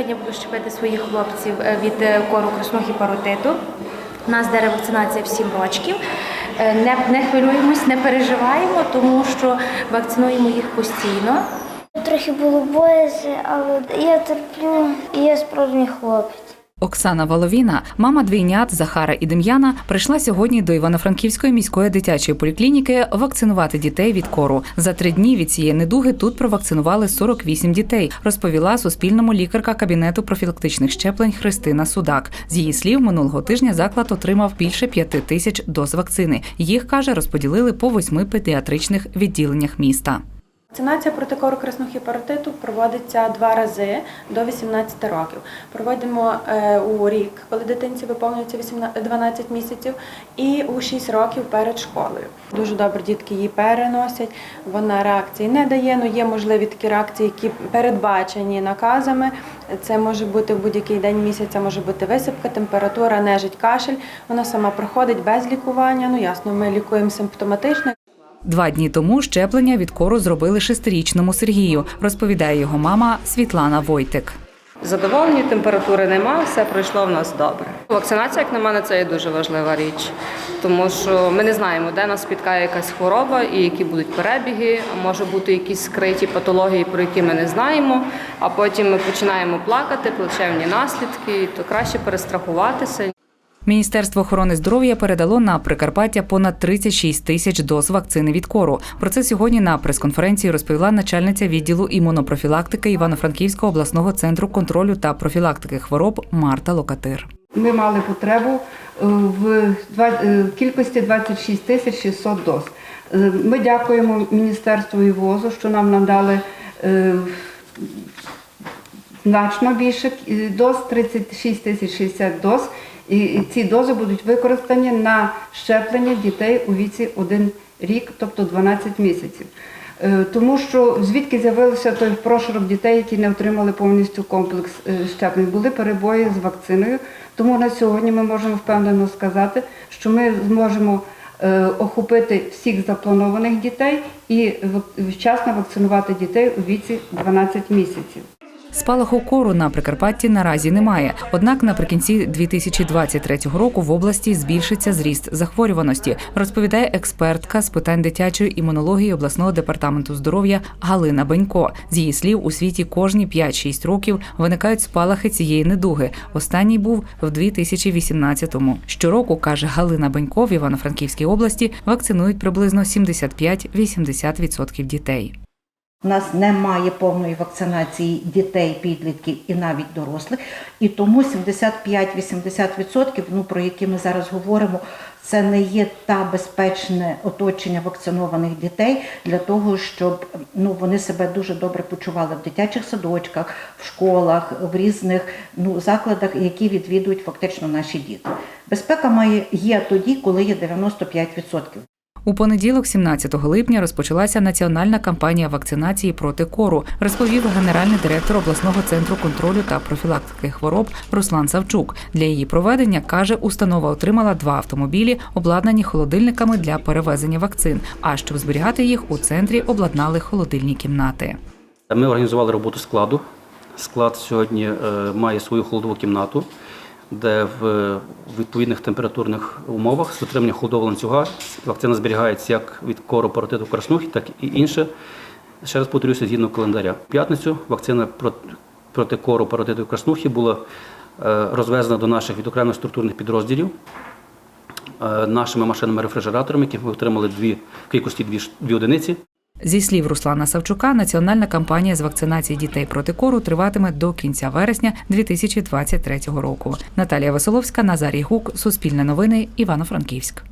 Сьогодні буду щепити своїх хлопців е, від е, кору красного паротиту. У нас де ревакцинація в 7 років. Е, Не, не хвилюємось, не переживаємо, тому що вакцинуємо їх постійно. Трохи було боязно, але я терплю, і я справжній хлопець. Оксана Воловіна, мама двійнят Захара і Дем'яна, прийшла сьогодні до Івано-Франківської міської дитячої поліклініки вакцинувати дітей від кору. За три дні від цієї недуги тут провакцинували 48 дітей, розповіла Суспільному лікарка кабінету профілактичних щеплень Христина Судак. З її слів, минулого тижня заклад отримав більше п'яти тисяч доз вакцини. Їх каже, розподілили по восьми педіатричних відділеннях міста. Вакцинація проти кору краснухи паротиту проводиться два рази до 18 років. Проводимо е, у рік, коли дитинці виповнюється 12 місяців, і у 6 років перед школою. Дуже добре дітки її переносять. Вона реакції не дає. Ну є можливі такі реакції, які передбачені наказами. Це може бути в будь-який день місяця, може бути висипка, температура, нежить, кашель. Вона сама проходить без лікування. Ну ясно, ми лікуємо симптоматично. Два дні тому щеплення від кору зробили шестирічному Сергію, розповідає його мама Світлана Войтик. Задоволені, температури нема, все пройшло в нас добре. Вакцинація, як на мене, це є дуже важлива річ, тому що ми не знаємо, де нас спіткає якась хвороба і які будуть перебіги. а Може бути якісь скриті патології, про які ми не знаємо. А потім ми починаємо плакати, плачевні наслідки, то краще перестрахуватися. Міністерство охорони здоров'я передало на Прикарпаття понад 36 тисяч доз вакцини від кору. Про це сьогодні на прес-конференції розповіла начальниця відділу імунопрофілактики Івано-Франківського обласного центру контролю та профілактики хвороб Марта Локатир. Ми мали потребу е, е, в кількості 26 тисяч 600 доз. Е, Ми дякуємо Міністерству і ВОЗу, що нам надали значно більше доз, 36 тисяч 60 доз. І і ці дози будуть використані на щеплення дітей у віці 1 рік, тобто 12 місяців. Е, Тому що звідки з'явився той прошарок дітей, які не отримали повністю комплекс е, щеплень, були перебої з вакциною. Тому на сьогодні ми можемо впевнено сказати, що ми зможемо е, охопити всіх запланованих дітей і вчасно вакцинувати дітей у віці 12 місяців. Спалаху кору на Прикарпатті наразі немає. Однак наприкінці 2023 року в області збільшиться зріст захворюваності, розповідає експертка з питань дитячої імунології обласного департаменту здоров'я Галина Бенько. З її слів, у світі кожні 5-6 років виникають спалахи цієї недуги. Останній був в 2018-му. Щороку каже Галина Бенько в Івано-Франківській області вакцинують приблизно 75-80% дітей. У нас немає повної вакцинації дітей, підлітків і навіть дорослих. І тому 75-80%, ну, про які ми зараз говоримо, це не є та безпечне оточення вакцинованих дітей для того, щоб ну, вони себе дуже добре почували в дитячих садочках, в школах, в різних ну, закладах, які відвідують фактично наші діти. Безпека має є тоді, коли є 95%. У понеділок, 17 липня, розпочалася національна кампанія вакцинації проти кору, розповів генеральний директор обласного центру контролю та профілактики хвороб Руслан Савчук. Для її проведення каже, установа отримала два автомобілі, обладнані холодильниками для перевезення вакцин. А щоб зберігати їх, у центрі обладнали холодильні кімнати. Ми організували роботу складу. Склад сьогодні е, має свою холодову кімнату, де в відповідних температурних умовах з дотримання холодового ланцюга вакцина зберігається як від кору паротиту краснухи, так і інше. Ще раз повторюся, згідно календаря. В п'ятницю вакцина проти кору паротиту краснухи була е, розвезена до наших відокремих структурних підрозділів е, нашими машинами-рефрижераторами, які ми отримали дві кількості дві, дві одиниці. Зі слів Руслана Савчука, національна кампанія з вакцинації дітей проти кору триватиме до кінця вересня 2023 року. Наталія Веселовська, Назарій Гук, Суспільне новини, Івано-Франківськ.